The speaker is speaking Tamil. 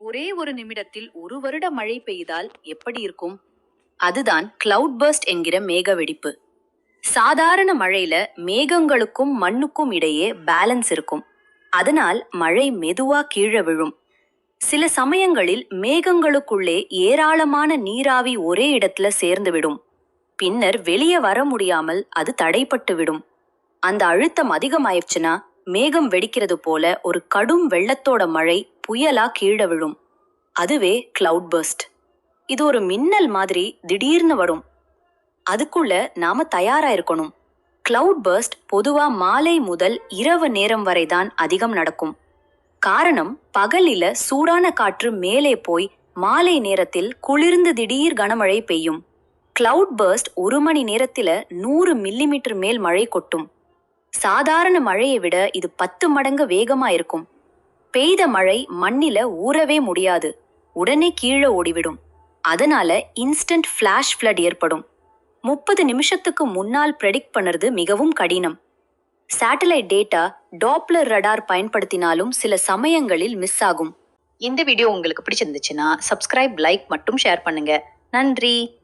ஒரே ஒரு நிமிடத்தில் ஒரு வருட மழை பெய்தால் எப்படி இருக்கும்? அதுதான் கிளவுட் பர்ஸ்ட் என்கிற மேக வெடிப்பு. சாதாரண மழையில மேகங்களுக்கும் மண்ணுக்கும் இடையே பேலன்ஸ் இருக்கும். அதனால் மழை மெதுவா கீழே விழும். சில சமயங்களில் மேகங்களுக்குள்ளே ஏராளமான நீராவி ஒரே இடத்துல சேர்ந்துவிடும் பின்னர் வெளியே வர முடியாமல் அது தடைப்பட்டு விடும். அந்த அழுத்தம் அதிகமாயிருச்சுன்னா மேகம் வெடிக்கிறது போல ஒரு கடும் வெள்ளத்தோட மழை புயலா கீழே விழும். அதுவே கிளவுட் பர்ஸ்ட் இது ஒரு மின்னல் மாதிரி திடீர்னு வரும். அதுக்குள்ள நாம தயாரா இருக்கணும். கிளவுட் பர்ஸ்ட் பொதுவா மாலை முதல் இரவு நேரம் வரை தான் அதிகம் நடக்கும். காரணம் பகலில சூடான காற்று மேலே போய் மாலை நேரத்தில் குளிர்ந்து திடீர் கனமழை பெய்யும். கிளவுட் பர்ஸ்ட் ஒரு மணி நேரத்தில் நூறு மில்லிமீட்டர் மேல் மழை கொட்டும். சாதாரண மழையை விட இது பத்து மடங்கு வேகமா இருக்கும். பெய்த மழை மண்ணில ஊறவே முடியாது. உடனே கீழே ஓடிவிடும். அதனால இன்ஸ்டன்ட் ஃப்ளாஷ் ஃப்ளட் ஏற்படும். முப்பது நிமிஷத்துக்கு முன்னால் ப்ரெடிக்ட் பண்ணுறது மிகவும் கடினம். சேட்டலைட் டேட்டா டாப்லர் ரடார் பயன்படுத்தினாலும் சில சமயங்களில் மிஸ் ஆகும். இந்த வீடியோ உங்களுக்கு பிடிச்சிருந்துச்சுன்னா சப்ஸ்கிரைப் லைக் மட்டும் ஷேர் பண்ணுங்க. நன்றி.